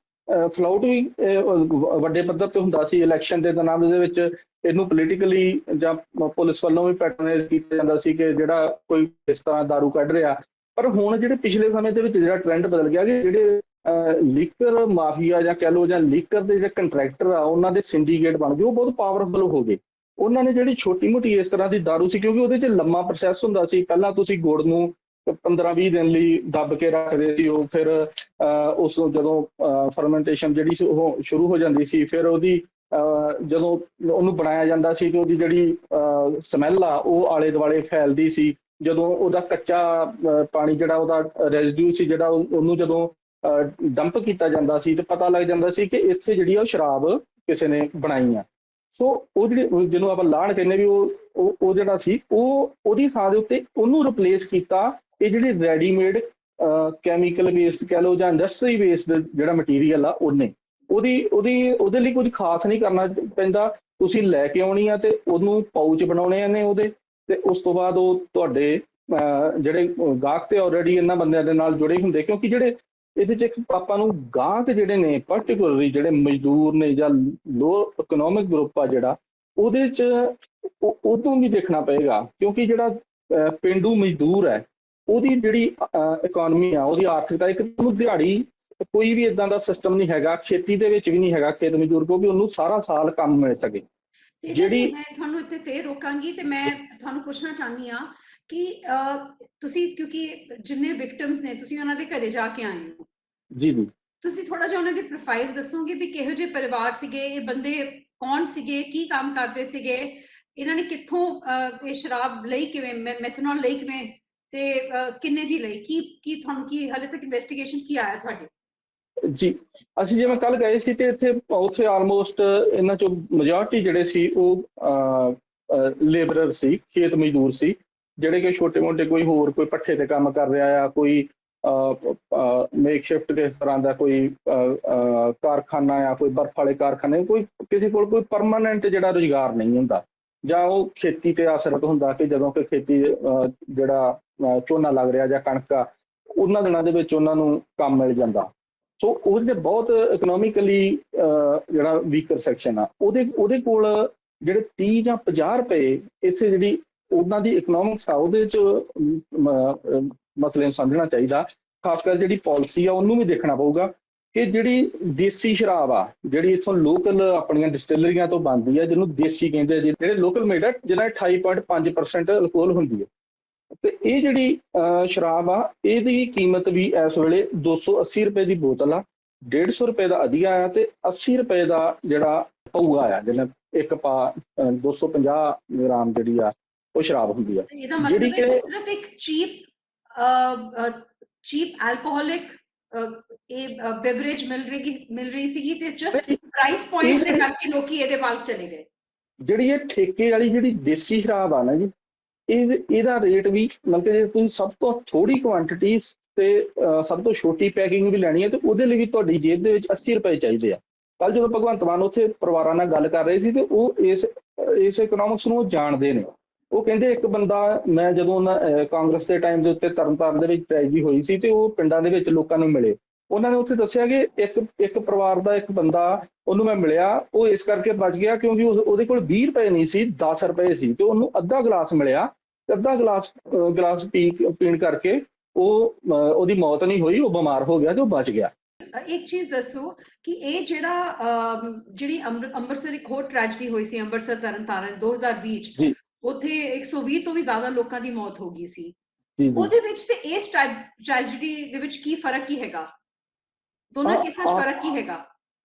ਫਲਾਊਟ ਵੀ ਅਹ, ਵ- ਵੱਡੇ ਪੱਧਰ ਤੇ ਹੁੰਦਾ ਸੀ ਇਲੈਕਸ਼ਨ ਦੇ ਦੌਰਾਨ ਦੇ ਵਿੱਚ ਇਹਨੂੰ ਪੋਲੀਟੀਕਲੀ ਜਾਂ ਪੁਲਿਸ ਵੱਲੋਂ ਵੀ ਪੈਟਰਨਾਈਜ਼ ਕੀਤਾ ਜਾਂਦਾ ਸੀ ਕਿ ਜਿਹੜਾ ਕੋਈ ਇਸ ਤਰ੍ਹਾਂ दारू ਕੱਢ ਰਿਹਾ ਪਰ ਹੁਣ ਜਿਹੜੇ ਪਿਛਲੇ ਸਮੇਂ ਦੇ ਵਿੱਚ ਜਿਹੜਾ ਟ੍ਰੈਂਡ ਬਦਲ ਗਿਆ ਕਿ ਜਿਹੜੇ ਲਿਕਰ ਮਾਫੀਆ ਜਾਂ ਕਹਿ ਲਓ ਜਾਂ ਲਿਕਰ ਦੇ ਜਿਹੜੇ ਕੰਟਰੈਕਟਰ ਆ ਉਹਨਾਂ ਦੇ ਸਿੰਡੀਕੇਟ ਬਣ ਗਏ ਉਹ ਬਹੁਤ ਪਾਵਰਫੁਲ ਹੋ ਗਏ ਉਹਨਾਂ ਨੇ ਜਿਹੜੀ ਛੋਟੀ ਮੋਟੀ ਇਸ ਤਰ੍ਹਾਂ ਦੀ दारू ਸੀ ਕਿਉਂਕਿ ਉਹਦੇ 'ਚ ਲੰਮਾ ਪ੍ਰੋਸੈਸ ਹੁੰਦਾ ਸੀ ਪਹਿਲਾਂ ਤੁਸੀਂ ਗੁੜ ਨੂੰ 15-20 ਦਿਨ ਲਈ ਦੱਬ ਕੇ ਰੱਖਦੇ ਸੀ ਉਹ, ਫਿਰ ਉਸ ਨੂੰ ਜਦੋਂ ਫਰਮੈਂਟੇਸ਼ਨ ਜਿਹੜੀ ਸੀ ਉਹ ਸ਼ੁਰੂ ਹੋ ਜਾਂਦੀ ਸੀ, ਫਿਰ ਉਹਦੀ ਜਦੋਂ ਉਹਨੂੰ ਬਣਾਇਆ ਜਾਂਦਾ ਸੀ ਤੇ ਉਹਦੀ ਜਿਹੜੀ ਸਮੈਲ ਆ, ਉਹ ਆਲੇ ਦੁਆਲੇ ਫੈਲਦੀ ਸੀ। ਜਦੋਂ ਉਹਦਾ ਕੱਚਾ ਪਾਣੀ ਜਿਹੜਾ ਉਹਦਾ ਰੈਜ਼ਿਡਿਊ ਸੀ, ਜਿਹੜਾ ਉਹ- ਉਹਨੂੰ ਜਦੋਂ ਡੰਪ ਕੀਤਾ ਜਾਂਦਾ ਸੀ, ਤੇ ਪਤਾ ਲੱਗ ਜਾਂਦਾ ਸੀ ਕਿ ਇੱਥੇ ਜਿਹੜੀ ਆ ਉਹ ਸ਼ਰਾਬ ਕਿਸੇ ਨੇ ਬਣਾਈ ਆ। ਸੋ ਉਹ ਜਿਹੜੀ ਜਿਹਨੂੰ ਆਪਾਂ ਲਾਣ ਕਹਿੰਦੇ ਵੀ ਉਹ ਉਹ ਉਹ ਜਿਹੜਾ ਸੀ, ਉਹ, ਉਹਦੀ ਥਾਂ ਦੇ ਉੱਤੇ ਉਹਨੂੰ ਰਿਪਲੇਸ ਕੀਤਾ ਇਹ ਜਿਹੜੀ ਰੈਡੀਮੇਡ ਕੈਮੀਕਲ ਬੇਸਡ ਕਹਿ ਲਓ ਜਾਂ ਇੰਡਸਟਰੀ ਬੇਸਡ ਜਿਹੜਾ ਮਟੀਰੀਅਲ ਆ ਉਹਨੇ। ਉਹਦੀ ਉਹਦੀ ਉਹਦੇ ਲਈ ਕੁਝ ਖਾਸ ਨਹੀਂ ਕਰਨਾ ਪੈਂਦਾ। ਤੁਸੀਂ ਲੈ ਕੇ ਆਉਣੀ ਆ ਤੇ ਉਹਨੂੰ ਪਾਊਚ ਬਣਾਉਣੇ ਨੇ ਉਹਦੇ। ਤੇ ਉਸ ਤੋਂ ਬਾਅਦ ਉਹ ਤੁਹਾਡੇ ਜਿਹੜੇ ਗਾਹਕ ਤੇ ਆਲਰੇਡੀ ਇਹਨਾਂ ਬੰਦਿਆਂ ਦੇ ਨਾਲ ਜੁੜੇ ਹੁੰਦੇ। ਕਿਉਂਕਿ ਜਿਹੜੇ ਇਹਦੇ ਚ ਇੱਕ ਆਪਾਂ ਨੂੰ ਗਾਹਕ ਜਿਹੜੇ ਨੇ ਪਾਰਟਿਕੂਲਰਲੀ ਜਿਹੜੇ ਮਜ਼ਦੂਰ ਨੇ ਜਾਂ ਲੋ ਇਕਨੋਮਿਕ ਗਰੁੱਪ ਆ ਜਿਹੜਾ ਉਹਦੇ ਚ ਉਹ- ਉਹਨੂੰ ਵੀ ਦੇਖਣਾ ਪਏਗਾ। ਕਿਉਂਕਿ ਜਿਹੜਾ ਅਹ, ਪਿੰਡੂ ਮਜ਼ਦੂਰ ਹੈ ਉਹਦੀ ਜਿਹੜੀ ਇਕਨੋਮੀ ਆ ਉਹਦੀ ਆਰਥਿਕਤਾ ਇੱਕ ਨੂੰ ਦਿਹਾੜੀ ਕੋਈ ਵੀ ਇਦਾਂ ਦਾ ਸਿਸਟਮ ਨਹੀਂ ਹੈਗਾ ਖੇਤੀ ਦੇ ਵਿੱਚ ਵੀ ਨਹੀਂ ਹੈਗਾ ਖੇਤ ਮਜ਼ਦੂਰ ਕੋ ਵੀ ਉਹਨੂੰ ਸਾਰਾ ਸਾਲ ਕੰਮ ਮਿਲ ਸਕੇ। ਜਿਹੜੀ ਮੈਂ ਤੁਹਾਨੂੰ ਇੱਥੇ ਫੇਰ ਰੋਕਾਂਗੀ ਤੇ ਮੈਂ ਤੁਹਾਨੂੰ ਪੁੱਛਣਾ ਚਾਹਨੀ ਆ ਕਿ ਤੁਸੀਂ ਕਿਉਂਕਿ ਜਿੰਨੇ ਵਿਕਟਮਸ ਨੇ ਤੁਸੀਂ ਉਹਨਾਂ ਦੇ ਘਰੇ ਜਾ ਕੇ ਆਏ ਹੋ। ਜੀ ਜੀ। ਤੁਸੀਂ ਥੋੜਾ ਜਿਹਾ ਉਹਨਾਂ ਦੀ ਪ੍ਰੋਫਾਈਲ ਦੱਸੋਗੇ ਵੀ ਕਿਹੋ ਜਿਹੇ ਪਰਿਵਾਰ ਸੀਗੇ ਇਹ ਬੰਦੇ ਕੌਣ ਸੀਗੇ ਕੀ ਕੰਮ ਕਰਦੇ ਸੀਗੇ ਇਹਨਾਂ ਨੇ ਕਿੱਥੋਂ ਇਹ ਸ਼ਰਾਬ ਲਈ ਕਿਵੇਂ ਮੈਥਨੋਲ ਲਈ ਕਿਵੇਂ ਤੇ ਕਿੰਨੇ ਦੀ ਲਈ? ਕੀ ਕੀ ਤੁਹਾਨੂੰ ਕੀ ਹਲੇ ਤੱਕ ਇਨਵੈਸਟੀਗੇਸ਼ਨ ਕੀ ਆਇਆ ਤੁਹਾਡੇ? ਜੀ, ਅਸੀਂ ਜਿਵੇਂ ਕੱਲ ਗਏ ਸੀ ਤੇ ਇੱਥੇ ਉੱਥੇ ਆਲਮੋਸਟ ਇਹਨਾਂ ਚੋਂ ਮੈਜੋਰਟੀ ਜਿਹੜੇ ਸੀ ਉਹ ਲੇਬਰਰ ਸੀ, ਖੇਤ ਮਜ਼ਦੂਰ ਸੀ, ਜਿਹੜੇ ਕਿ ਛੋਟੇ-ਮੋਟੇ ਕੋਈ ਹੋਰ ਕੋਈ ਪੱਠੇ ਤੇ ਕੰਮ ਕਰ ਰਿਹਾ ਆ, ਕੋਈ ਮੇਕ ਸ਼ਿਫਟ ਕਿਸ ਤਰ੍ਹਾਂ ਦਾ ਕੋਈ ਕਾਰਖਾਨਾ ਆ, ਕੋਈ ਬਰਫ ਵਾਲੇ ਕਾਰਖਾਨੇ, ਕੋਈ ਕਿਸੇ ਕੋਲ ਕੋਈ ਪਰਮਾਨੈਂਟ ਜਿਹੜਾ ਰੁਜ਼ਗਾਰ ਨਹੀਂ ਹੁੰਦਾ। ਜਾਂ ਉਹ ਖੇਤੀ ਤੇ ਅਸਰਤ ਹੁੰਦਾ ਕਿ ਜਦੋਂ ਕਿ ਖੇਤੀ ਜਿਹੜਾ ਝੋਨਾ ਲੱਗ ਰਿਹਾ ਜਾਂ ਕਣਕ ਆ, ਉਹਨਾਂ ਦਿਨਾਂ ਦੇ ਵਿੱਚ ਉਹਨਾਂ ਨੂੰ ਕੰਮ ਮਿਲ ਜਾਂਦਾ। ਸੋ ਉਹਦੇ ਬਹੁਤ ਇਕਨੋਮਿਕਲੀ ਜਿਹੜਾ ਵੀਕਰ ਸੈਕਸ਼ਨ ਆ, ਉਹਦੇ ਉਹਦੇ ਕੋਲ ਜਿਹੜੇ 30 ਜਾਂ 50 ਰੁਪਏ ਇੱਥੇ ਜਿਹੜੀ ਉਹਨਾਂ ਦੀ ਇਕਨੋਮਿਕਸ ਆ, ਉਹਦੇ ਚ ਮਸਲੇ ਨੂੰ ਸਮਝਣਾ ਚਾਹੀਦਾ। ਖਾਸ ਕਰ ਜਿਹੜੀ ਪਾਲਿਸੀ ਆ, ਉਹਨੂੰ ਵੀ ਦੇਖਣਾ ਪਊਗਾ। ਕਿ ਜਿਹੜੀ ਦੇਸੀ ਸ਼ਰਾਬ ਆ ਜਿਹੜੀ ਇੱਥੋਂ ਲੋਕਲ ਆਪਣੀਆਂ ਡਿਸਟਿਲਰੀਆਂ ਤੋਂ ਬਣਦੀ ਆ ਜਿਹਨੂੰ ਦੇਸੀ ਕਹਿੰਦੇ ਆ ਜਿਹੜੇ ਲੋਕਲ ਮੇਡ ਆ ਜਿਹਨਾਂ 28.5% ਅਲਕੋਹਲ ਹੁੰਦੀ ਹੈ ਤੇ ਇਹ ਜਿਹੜੀ ਸ਼ਰਾਬ ਆ ਇਹਦੀ ਕੀਮਤ ਵੀ ਇਸ ਵੇਲੇ 280 ਰੁਪਏ ਦੀ ਬੋਤਲ ਆ 150 ਰੁਪਏ ਦਾ ਅਧੀਆ ਆ ਤੇ 80 ਰੁਪਏ ਦਾ ਜਿਹੜਾ ਪਊਆ ਆ ਜਿਹਨਾਂ ਇੱਕ ਪਾ ਅਹ, 250 ਗ੍ਰਾਮ ਜਿਹੜੀ ਆ ਉਹ ਸ਼ਰਾਬ ਹੁੰਦੀ ਆ। ਇਹਦਾ ਜਿਹੜੀ ਮਤਲਬ ਸਿਰਫ ਇੱਕ ਚੀਪ ਚੀਪ ਐਲਕੋਹਲਿਕ ਇਹ ਬੇਵਰੇਜ ਮਿਲ ਰਹੀ ਮਿਲ ਰਹੀ ਸੀਗੀ ਤੇ ਜਸਟ ਪ੍ਰਾਈਸ ਪੁਆਇੰਟ ਦੇ ਕਰਕੇ ਲੋਕੀ ਇਹਦੇ ਵੱਲ ਚਲੇ ਗਏ। ਜਿਹੜੀ ਇਹ ਠੇਕੇ ਵਾਲੀ ਜਿਹੜੀ ਦੇਸੀ ਸ਼ਰਾਬ ਆ ਨਾ ਜੀ ਇਹ ਇਹਦਾ ਰੇਟ ਵੀ ਮਤਲਬ ਕਿ ਜੇ ਤੁਸੀਂ ਸਭ ਤੋਂ ਥੋੜੀ ਕੁਆਂਟੀਟੀ ਤੇ ਸਭ ਤੋਂ ਛੋਟੀ ਪੈਕਿੰਗ ਵੀ ਲੈਣੀ ਹੈ ਤੇ ਉਹਦੇ ਲਈ ਵੀ ਤੁਹਾਡੀ ਜੇਬ ਦੇ ਵਿੱਚ 80 ਰੁਪਏ ਚਾਹੀਦੇ ਆ। ਕੱਲ ਜਦੋਂ ਭਗਵੰਤ ਮਾਨ ਉੱਥੇ ਪਰਿਵਾਰਾਂ ਨਾਲ ਗੱਲ ਕਰ ਰਹੇ ਸੀ ਤੇ ਉਹ ਇਸ ਇਸ ਇਕਨੋਮਿਕਸ ਨੂੰ ਜਾਣਦੇ ਨੇ। ਉਹ ਕਹਿੰਦੇ ਇੱਕ ਬੰਦਾ ਮੈਂ ਜਦੋਂ ਕਾਂਗਰਸ ਦੇ ਟਾਈਮ ਦੇ ਉੱਤੇ ਤਰਨਤਾਰਨ ਦੇ ਵਿੱਚ ਟ੍ਰੈਜਡੀ ਹੋਈ ਸੀ ਤੇ ਉਹ ਪਿੰਡਾਂ ਦੇ ਵਿੱਚ ਲੋਕਾਂ ਨੂੰ ਮਿਲੇ। ਉਹਨਾਂ ਨੇ ਉੱਥੇ ਦੱਸਿਆ ਕਿ ਇੱਕ ਇੱਕ ਪਰਿਵਾਰ ਦਾ ਇੱਕ ਬੰਦਾ ਉਹਨੂੰ ਮੈਂ ਮਿਲਿਆ ਉਹ ਇਸ ਕਰਕੇ ਬਚ ਗਿਆ ਕਿਉਂਕਿ ਉਹਦੇ ਕੋਲ 20 ਰੁਪਏ ਨਹੀਂ ਸੀ 10 ਰੁਪਏ ਸੀ ਤੇ ਉਹਨੂੰ ਅੱਧਾ ਗਲਾਸ ਮਿਲਿਆ। ਤੇ ਅੱਧਾ ਗਲਾਸ ਗਲਾਸ ਪੀ ਪੀਣ ਕਰਕੇ ਉਹ ਉਹਦੀ ਮੌਤ ਨਹੀਂ ਹੋਈ ਉਹ ਬਿਮਾਰ ਹੋ ਗਿਆ ਤੇ ਉਹ ਬਚ ਗਿਆ। ਇੱਕ ਚੀਜ਼ ਦੱਸੋ ਕਿ ਇਹ ਜਿਹੜਾ ਜਿਹੜੀ ਅੰਮ੍ਰਿ- ਅੰਮ੍ਰਿਤਸਰ ਇੱਕ ਹੋਰ ਟ੍ਰੈਜਡੀ ਹੋਈ ਸੀ ਅੰਮ੍ਰਿਤਸਰ ਤਰਨਤਾਰਨ 2020 ਚ। ਜੀ। ਉੱਥੇ 120 ਤੋਂ ਵੀ ਜ਼ਿਆਦਾ ਲੋਕਾਂ ਦੀ ਮੌਤ ਹੋ ਗਈ ਸੀ। ਉਹਦੇ ਵਿੱਚ ਤੇ ਇਸ ਟ੍ਰੈਜਡੀ ਦੇ ਵਿੱਚ ਕੀ ਫ਼ਰਕ ਕੀ ਹੈਗਾ? ਦੋਨਾਂ ਕੇਸਾਂ 'ਚ ਫ਼ਰਕ ਕੀ ਹੈਗਾ?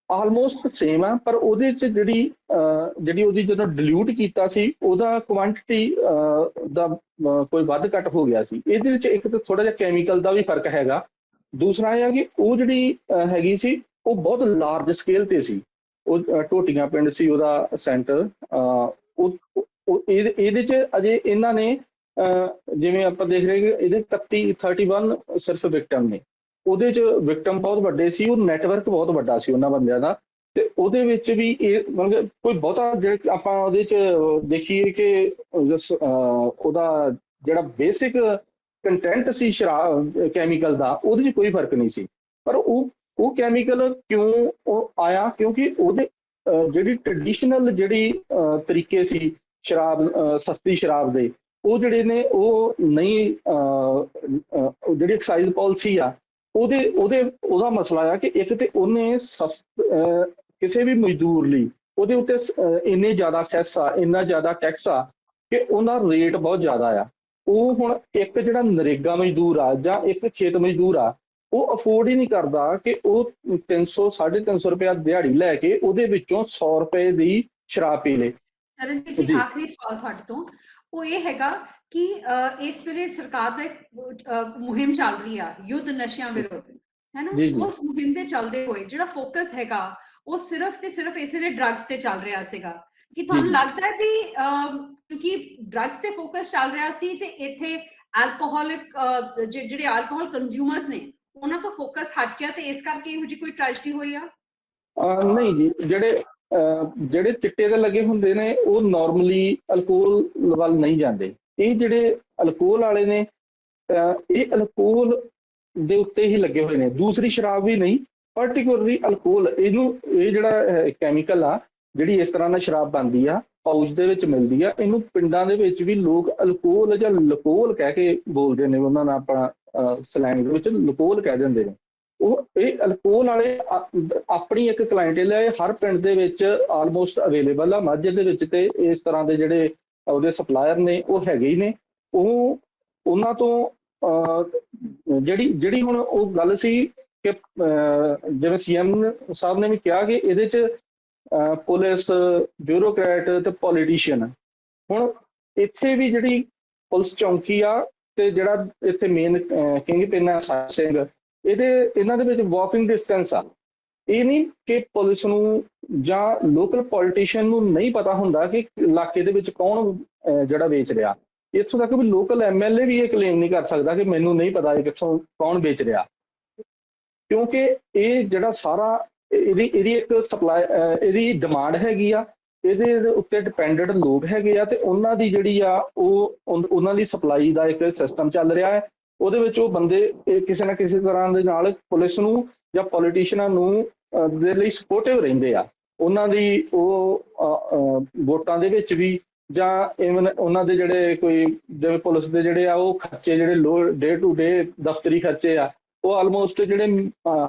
ਆਲਮੋਸਟ ਸੇਮ ਆ ਪਰ ਉਹਦੇ ਚ ਜਿਹੜੀ ਜਿਹੜੀ ਉਹਦੀ ਜਦੋਂ ਡਿਲੂਟ ਕੀਤਾ ਸੀ ਉਹਦਾ ਕੁਆਂਟੀਟੀ ਦਾ ਕੋਈ ਵੱਧ ਘੱਟ ਹੋ ਗਿਆ ਸੀ। ਇਹਦੇ ਵਿੱਚ ਇੱਕ ਤਾਂ ਥੋੜਾ ਜਿਹਾ ਕੈਮੀਕਲ ਦਾ ਵੀ ਫ਼ਰਕ ਹੈਗਾ। ਦੂਸਰਾ ਇਹ ਆ ਕਿ ਉਹ ਜਿਹੜੀ ਹੈਗੀ ਸੀ ਉਹ ਬਹੁਤ ਲਾਰਜ ਸਕੇਲ ਤੇ ਸੀ। ਉਹ ਟੋਟੀਆਂ ਪਿੰਡ ਸੀ ਉਹਦਾ ਸੈਂਟਰ ਉਹ ਉਹ- ਇਹਦੇ ਇਹਦੇ ਚ ਅਜੇ ਇਹਨਾਂ ਨੇ ਜਿਵੇਂ ਆਪਾਂ ਦੇਖ ਰਹੇ ਕਿ ਇਹਦੇ 31 31 ਸਿਰਫ ਵਿਕਟਮ ਨੇ। ਉਹਦੇ ਚ ਵਿਕਟਮ ਬਹੁਤ ਵੱਡੇ ਸੀ, ਉਹ ਨੈਟਵਰਕ ਬਹੁਤ ਵੱਡਾ ਸੀ ਉਹਨਾਂ ਬੰਦਿਆਂ ਦਾ। ਤੇ ਉਹਦੇ ਵਿੱਚ ਵੀ ਇਹ ਮਤਲਬ ਕਿ ਕੋਈ ਬਹੁਤਾ ਜਿਹੜੇ ਆਪਾਂ ਉਹਦੇ ਚ ਦੇਖੀਏ ਕਿ ਉਹਦਾ ਜਿਹੜਾ ਬੇਸਿਕ ਕੰਟੈਂਟ ਸੀ ਸ਼ਰਾਬ ਕੈਮੀਕਲ ਦਾ, ਉਹਦੇ ਚ ਕੋਈ ਫ਼ਰਕ ਨਹੀਂ ਸੀ। ਪਰ ਉਹ ਉਹ ਕੈਮੀਕਲ ਕਿਉਂ ਉਹ ਆਇਆ? ਕਿਉਂਕਿ ਉਹਦੇ ਜਿਹੜੀ ਟ੍ਰੈਡੀਸ਼ਨਲ ਜਿਹੜੀ ਤਰੀਕੇ ਸੀ ਸ਼ਰਾਬ ਅਹ, ਸਸਤੀ ਸ਼ਰਾਬ ਦੇ। ਉਹ ਜਿਹੜੇ ਨੇ ਉਹ ਨਹੀਂ ਅਹ, ਜਿਹੜੀ ਐਕਸਾਈਜ਼ ਪਾਲਿਸੀ ਆ ਉਹਦੇ ਉਹਦੇ ਉਹਦਾ ਮਸਲਾ ਆ ਕਿ ਇੱਕ ਤੇ ਉਹਨੇ ਸਸ ਕਿਸੇ ਵੀ ਮਜ਼ਦੂਰ ਲਈ ਉਹਦੇ ਉੱਤੇ ਇੰਨੇ ਜ਼ਿਆਦਾ ਸੈਸ ਆ ਇੰਨਾ ਜ਼ਿਆਦਾ ਟੈਕਸ ਆ ਕਿ ਉਹਨਾਂ ਰੇਟ ਬਹੁਤ ਜ਼ਿਆਦਾ ਆ। ਉਹ ਹੁਣ ਇੱਕ ਜਿਹੜਾ ਨਰੇਗਾ ਮਜ਼ਦੂਰ ਆ ਜਾਂ ਇੱਕ ਖੇਤ ਮਜ਼ਦੂਰ ਆ ਉਹ ਅਫੋਰਡ ਹੀ ਨਹੀਂ ਕਰਦਾ ਕਿ ਉਹ 300 350 ਰੁਪਏ ਦਿਹਾੜੀ ਲੈ ਕੇ ਉਹਦੇ ਵਿੱਚੋਂ 100 ਰੁਪਏ ਦੀ ਸ਼ਰਾਬ ਪੀ ਲੇ। ਚਰਨਜੀਤ ਜੀ ਜੀ। ਆਖਰੀ ਸਵਾਲ ਤੁਹਾਡੇ ਤੋਂ ਉਹ ਇਹ ਹੈਗਾ ਕਿ ਇਸ ਵੇਲੇ ਸਰਕਾਰ ਦਾ ਇੱਕ ਮੁਹਿੰਮ ਚੱਲ ਰਹੀ ਆ ਯੁੱਧ ਨਸ਼ਿਆਂ ਵਿਰੁੱਧ ਹੈ ਨਾ ਜੀ, ਜੀ। ਉਸ ਮੁਹਿੰਮ ਦੇ ਚੱਲਦੇ ਹੋਏ ਜਿਹੜਾ ਫੋਕਸ ਹੈਗਾ ਉਹ ਸਿਰਫ ਤੇ ਸਿਰਫ ਇਸੇ ਦੇ ਡਰੱਗਸ ਤੇ ਚੱਲ ਰਿਹਾ ਸੀਗਾ ਕਿ ਤੁਹਾਨੂੰ ਜੀ। ਲੱਗਦਾ ਹੈ ਵੀ ਕਿਉਂਕਿ ਡਰੱਗਸ ਤੇ ਫੋਕਸ ਚੱਲ ਰਿਹਾ ਸੀ ਤੇ ਇੱਥੇ ਐਲਕੋਹਲਿਕ ਜਿਹੜੇ ਐਲਕੋਹਲ ਕੰਜ਼ਿਊਮਰਸ ਨੇ ਉਹਨਾਂ ਤੋਂ ਫੋਕਸ ਹਟ ਗਿਆ ਤੇ ਇਸ ਕਰਕੇ ਇਹੋ ਜਿਹੀ ਕੋਈ ਟ੍ਰੈਜਡੀ ਹੋਈ ਆ ਨਹੀਂ ਜੀ ਜਿਹੜੇ ਜਿਹੜੇ ਚਿੱਟੇ ਦੇ ਲੱਗੇ ਹੁੰਦੇ ਨੇ, ਉਹ ਨਾਰਮਲੀ ਅਲਕੋਹਲ ਵੱਲ ਨਹੀਂ ਜਾਂਦੇ। ਇਹ ਜਿਹੜੇ ਅਲਕੋਹਲ ਵਾਲੇ ਨੇ ਇਹ ਅਲਕੋਹਲ ਦੇ ਉੱਤੇ ਹੀ ਲੱਗੇ ਹੋਏ ਨੇ। ਦੂਸਰੀ ਸ਼ਰਾਬ ਵੀ ਨਹੀਂ ਪਾਰਟਿਕੂਲਰਲੀ ਅਲਕੋਹਲ। ਇਹਨੂੰ, ਇਹ ਜਿਹੜਾ ਕੈਮੀਕਲ ਆ, ਜਿਹੜੀ ਇਸ ਤਰ੍ਹਾਂ ਨਾਲ ਸ਼ਰਾਬ ਬਣਦੀ ਆ ਪਾਊਚ ਦੇ ਵਿੱਚ ਮਿਲਦੀ ਆ, ਇਹਨੂੰ ਪਿੰਡਾਂ ਦੇ ਵਿੱਚ ਵੀ ਲੋਕ ਅਲਕੋਹਲ ਜਾਂ ਲਕੋਹਲ ਕਹਿ ਕੇ ਬੋਲਦੇ ਨੇ। ਉਹਨਾਂ ਨਾਲ ਆਪਣਾ ਸਲੈਂਗ ਦੇ ਵਿੱਚ ਲਕੋਹਲ ਕਹਿ ਦਿੰਦੇ ਨੇ। ਉਹ ਇਹ ਅਲਕੋਹਲ ਵਾਲੇ ਆਪਣੀ ਇੱਕ ਕਲਾਇੰਟੇਲ ਹੈ ਇਹ ਹਰ ਪਿੰਡ ਦੇ ਵਿੱਚ ਆਲਮੋਸਟ ਅਵੇਲੇਬਲ ਆ। ਮਾਝੇ ਦੇ ਵਿੱਚ ਤੇ ਇਸ ਤਰ੍ਹਾਂ ਦੇ ਜਿਹੜੇ ਉਹਦੇ ਸਪਲਾਇਰ ਨੇ ਉਹ ਹੈਗੇ ਹੀ ਨੇ। ਉਹ ਉਹਨਾਂ ਤੋਂ ਜਿਹੜੀ ਜਿਹੜੀ ਹੁਣ ਉਹ ਗੱਲ ਸੀ ਕਿ ਅਹ, ਜਿਵੇਂ ਸੀਐਮ ਸਾਹਿਬ ਨੇ ਵੀ ਕਿਹਾ ਕਿ ਇਹਦੇ ਚ ਪੁਲਿਸ ਬਿਊਰੋਕਰੈਟ ਤੇ ਪੋਲੀਟੀਸ਼ੀਅਨ ਹੁਣ ਇੱਥੇ ਵੀ ਜਿਹੜੀ ਪੁਲਿਸ ਚੌਂਕੀ ਆ ਤੇ ਜਿਹੜਾ ਇੱਥੇ ਮੇਨ ਕਿੰਗ ਪਿੰਨ ਆ ਸਾਹਿਬ ਸਿੰਘ ਇਹਦੇ, ਇਹਨਾਂ ਦੇ ਵਿੱਚ ਵਾਕਿੰਗ ਡਿਸਟੈਂਸ ਆ। ਇਹ ਨਹੀਂ ਕਿ ਪੁਲਿਸ ਨੂੰ ਜਾਂ ਲੋਕਲ ਪੋਲੀਟੀਸ਼ੀਅਨ ਨੂੰ ਨਹੀਂ ਪਤਾ ਹੁੰਦਾ ਕਿ ਇਲਾਕੇ ਦੇ ਵਿੱਚ ਕੌਣ ਜਿਹੜਾ ਵੇਚ ਰਿਹਾ। ਇੱਥੋਂ ਤੱਕ ਵੀ ਲੋਕਲ ਐਮਐਲਏ ਵੀ ਇਹ ਕਲੇਮ ਨਹੀਂ ਕਰ ਸਕਦਾ ਕਿ ਮੈਨੂੰ ਨਹੀਂ ਪਤਾ ਇਹ ਕਿੱਥੋਂ ਕੌਣ ਵੇਚ ਰਿਹਾ। ਕਿਉਂਕਿ ਇਹ ਜਿਹੜਾ ਸਾਰਾ, ਇਹਦੀ ਇਹਦੀ ਇੱਕ ਸਪਲਾਈ ਇਹਦੀ ਡਿਮਾਂਡ ਹੈਗੀ ਆ। ਇਹਦੇ ਉੱਤੇ ਡਿਪੈਂਡੈਂਟ ਲੋਕ ਹੈਗੇ ਆ ਤੇ ਉਹਨਾਂ ਦੀ ਜਿਹੜੀ ਆ ਉਹ ਉਹਨਾਂ ਦੀ ਸਪਲਾਈ ਦਾ ਇੱਕ ਸਿਸਟਮ ਚੱਲ ਰਿਹਾ ਹੈ। ਉਹਦੇ ਵਿੱਚ ਉਹ ਬੰਦੇ ਕਿਸੇ ਨਾ ਕਿਸੇ ਤਰ੍ਹਾਂ ਦੇ ਨਾਲ ਪੁਲਿਸ ਨੂੰ ਜਾਂ ਪੋਲੀਟੀਸ਼ੀਅਨਾਂ ਨੂੰ ਦੇ ਲਈ ਸਪੋਰਟਿਵ ਰਹਿੰਦੇ ਆ। ਉਹਨਾਂ ਦੀ ਉਹ ਵੋਟਾਂ ਦੇ ਵਿੱਚ ਵੀ ਜਾਂ ਇਵਨ ਉਹਨਾਂ ਦੇ ਜਿਹੜੇ ਕੋਈ ਜਿਵੇਂ ਪੁਲਿਸ ਦੇ ਜਿਹੜੇ ਆ, ਉਹ ਖਰਚੇ ਜਿਹੜੇ ਲੋ ਡੇ ਟੂ ਡੇ ਦਫ਼ਤਰੀ ਖਰਚੇ ਆ, ਉਹ ਆਲਮੋਸਟ ਜਿਹੜੇ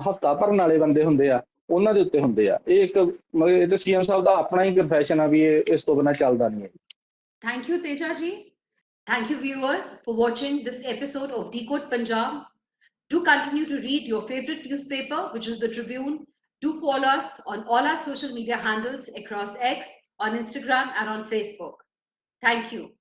ਹਫਤਾ ਭਰਨ ਵਾਲੇ ਬੰਦੇ ਹੁੰਦੇ ਆ, ਉਹਨਾਂ ਦੇ ਉੱਤੇ ਹੁੰਦੇ ਆ। ਇਹ ਇੱਕ, ਮਤਲਬ ਇਹ ਤੇ ਸੀਐਮ ਸਾਹਿਬ ਦਾ ਆਪਣਾ ਹੀ ਪ੍ਰੋਫੈਸ਼ਨ ਆ ਵੀ ਇਹ ਇਸ ਤੋਂ ਬਿਨਾਂ ਚੱਲਦਾ ਨਹੀਂ ਹੈ। ਥੈਂਕ ਯੂ ਤੇਜਾ ਜੀ। Thank you, viewers, for watching this episode of Decode Punjab. Do continue to read your favorite newspaper, which is the Tribune. Do follow us on all our social media handles across X, on Instagram, and on Facebook. Thank you.